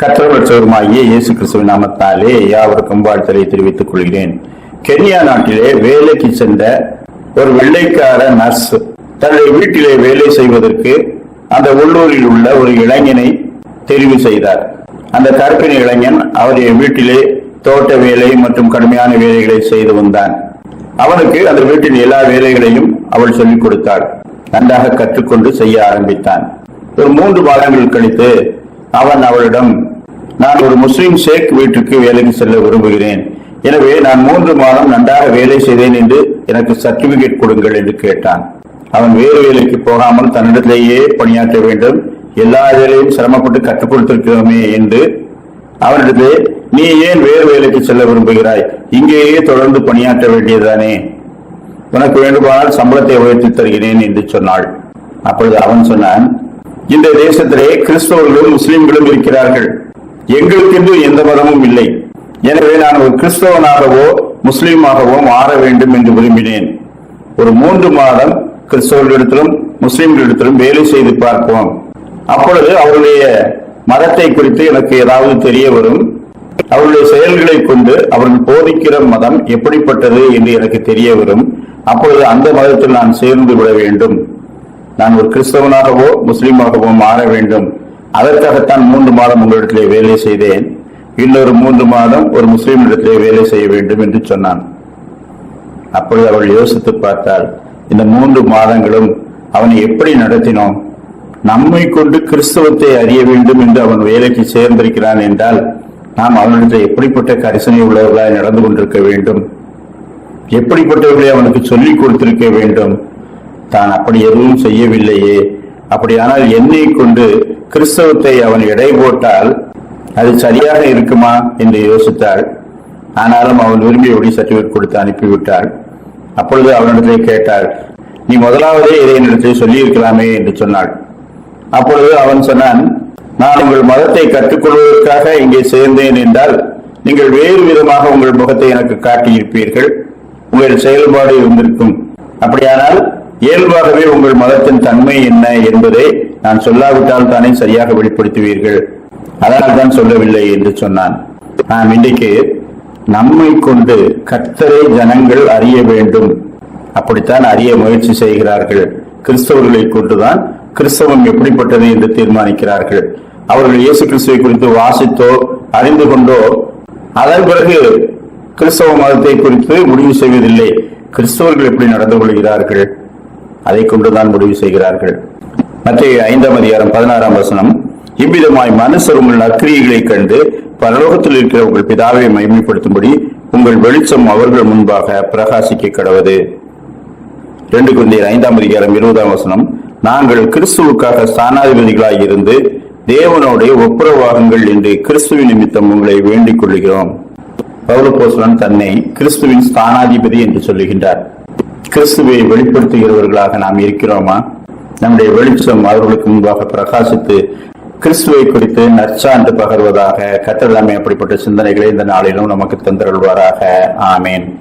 கற்றவற்றவருமாகிய இயேசு கிறிஸ்துவ நாமத்தாலே யாவருக்கும் வாழ்த்தலை தெரிவித்துக் கொள்கிறேன். கென்யா நாட்டிலே வேலைக்கு சென்ற ஒரு வெள்ளைக்கார நர்ஸ் தன்னுடைய வீட்டிலே வேலை செய்வதற்கு அந்த உள்ளூரில் உள்ள ஒரு இளைஞனை தெரிவு செய்தார். அந்த கற்பிணி இளைஞன் அவருடைய வீட்டிலே தோட்ட வேலை மற்றும் கடுமையான வேலைகளை செய்து வந்தான். அவனுக்கு அந்த வீட்டின் எல்லா வேலைகளையும் அவள் சொல்லிக் கொடுத்தாள். நன்றாக கற்றுக்கொண்டு செய்ய ஆரம்பித்தான். ஒரு மூன்று மாதங்கள் கழித்து அவன் அவளிடம் நான் ஒரு முஸ்லிம் ஷேக் வீட்டுக்கு வேலைக்கு செல்ல விரும்புகிறேன். எனவே நான் மூன்று மாதம் நன்றாக வேலை செய்தேன் என்று எனக்கு சர்டிபிகேட் கொடுங்கள் என்று கேட்டான். அவன் வேறு வேலைக்கு போகாமல் தன்னிடத்திலேயே பணியாற்ற வேண்டும். எல்லா வேலையும் சிரமப்பட்டு கற்றுக் கொடுத்திருக்கிறோமே என்று அவனிடத்திலே நீ ஏன் வேறு வேலைக்கு செல்ல விரும்புகிறாய்? இங்கேயே தொடர்ந்து பணியாற்ற வேண்டியதுதானே. உனக்கு வேண்டுமானால் சம்பளத்தை உயர்த்தி தருகிறேன் என்று சொன்னாள். அப்பொழுது அவன் சொன்னான் இந்த தேசத்திலே கிறிஸ்தவர்களும் முஸ்லிம்களும் இருக்கிறார்கள். எங்களுக்கென்று எந்த மதமும் இல்லை. எனவே நான் ஒரு கிறிஸ்தவனாகவோ முஸ்லீமாகவோ மாற வேண்டும் என்று விரும்பினேன். ஒரு மூன்று மாதம் கிறிஸ்தவர்களிடத்திலும் முஸ்லிம்களிடத்திலும் வேலை செய்து பார்ப்போம். அப்பொழுது அவருடைய மதத்தை குறித்து எனக்கு ஏதாவது தெரிய வரும். அவருடைய செயல்களை கொண்டு அவர்கள் போதிக்கிற மதம் எப்படிப்பட்டது என்று எனக்கு தெரிய வரும். அப்பொழுது அந்த மதத்தில் நான் சேர்ந்து விட வேண்டும். நான் ஒரு கிறிஸ்தவனாகவோ முஸ்லீமாகவோ மாற வேண்டும். அதற்காகத்தான் மூன்று மாதம் உங்களிடத்திலே வேலை செய்தேன். இன்னொரு மூன்று மாதம் ஒரு முஸ்லீம் இடத்திலே வேலை செய்ய வேண்டும் என்று சொன்னான். அப்பொழுது அவள் யோசித்து பார்த்தால் இந்த மூன்று மாதங்களும் அவனை எப்படி நடத்தினோம்? நம்மை கொண்டு கிறிஸ்தவத்தை அறிய வேண்டும் என்று அவன் வேலைக்கு சேர்ந்திருக்கிறான் என்றால் நாம் அவனிடத்தில் எப்படிப்பட்ட கரிசனை உள்ளவர்களாய் நடந்து கொண்டிருக்க வேண்டும்? எப்படிப்பட்டவர்களை அவனுக்கு சொல்லிக் கொடுத்திருக்க வேண்டும்? தான். அப்படி எதுவும் செய்யவில்லையே. அப்படியானால் என்னை கொண்டு கிறிஸ்தவத்தை அவன் எடை போட்டால் அது சரியாக இருக்குமா? என்று யோசித்தாள். ஆனாலும் அவன் விரும்பியபடி சர்டிபிகேட் கொடுத்து அனுப்பிவிட்டாள். அப்பொழுது அவனிடத்தை கேட்டாள் நீ முதலாவதே இதை என்னிடத்தில் சொல்லியிருக்கலாமே என்று சொன்னாள். அப்பொழுது அவன் சொன்னான் நான் உங்கள் மதத்தை கற்றுக்கொள்வதற்காக இங்கே சேர்ந்தேன் என்றால் நீங்கள் வேறு விதமாக உங்கள் முகத்தை எனக்கு காட்டியிருப்பீர்கள். உங்கள் செயல்பாடு இருந்திருக்கும். அப்படியானால் இயல்பாகவே உங்கள் மதத்தின் தன்மை என்ன என்பதை நான் சொல்லாவிட்டால் தானே சரியாக வெளிப்படுத்துவீர்கள். அதனால் தான் சொல்லவில்லை என்று சொன்னான். நாம் இன்றைக்கு நம்மை கொண்டு கர்த்தரை ஜனங்கள் அறிய வேண்டும். அப்படித்தான் அறிய முயற்சி செய்கிறார்கள். கிறிஸ்தவர்களை கொண்டுதான் கிறிஸ்தவம் எப்படிப்பட்டது என்று தீர்மானிக்கிறார்கள். அவர்கள் இயேசு கிறிஸ்துவை குறித்து வாசித்தோ அறிந்து கொண்டோ அதன் பிறகு கிறிஸ்தவ மதத்தை குறித்து முடிவு செய்வதில்லை. கிறிஸ்தவர்கள் எப்படி நடந்து கொள்கிறார்கள்? அதை கொண்டுதான் முடிவு செய்கிறார்கள். மத்திய ஐந்தாம் அதிகாரம் பதினாறாம் வசனம் இவ்விதமாய் மனுஷர் உங்கள் நற்கிரியைகளைக் கண்டு பரலோகத்தில் இருக்கிற உங்கள் பிதாவை மகிமைப்படுத்தும்படி உங்கள் வெளிச்சம் அவர்கள் முன்பாக பிரகாசிக்க கடவுது. ரெண்டு குழந்தையர் ஐந்தாம் அதிகாரம் இருபதாம் வசனம் நாங்கள் கிறிஸ்துவுக்காக ஸ்தானாதிபதிகளாய் இருந்து தேவனுடைய ஒப்புரவாகுங்கள் என்று கிறிஸ்துவின் நிமித்தம் உங்களை வேண்டிக் கொள்கிறோம் பௌலபோஸ்லன் தன்னை கிறிஸ்துவின் ஸ்தானாதிபதி என்று சொல்லுகின்றார். கிறிஸ்துவை வெளிப்படுத்துகிறவர்களாக நாம் இருக்கிறோமா? நம்முடைய வெளிச்சம் அவர்களுக்கு முன்பாக பிரகாசித்து கிறிஸ்துவை குறித்து நற்சான்று பகர்வதாக கத்தலாமே அப்படிப்பட்ட சிந்தனைகளை இந்த நாளிலும் நமக்கு தந்திருவாராக ஆமேன்.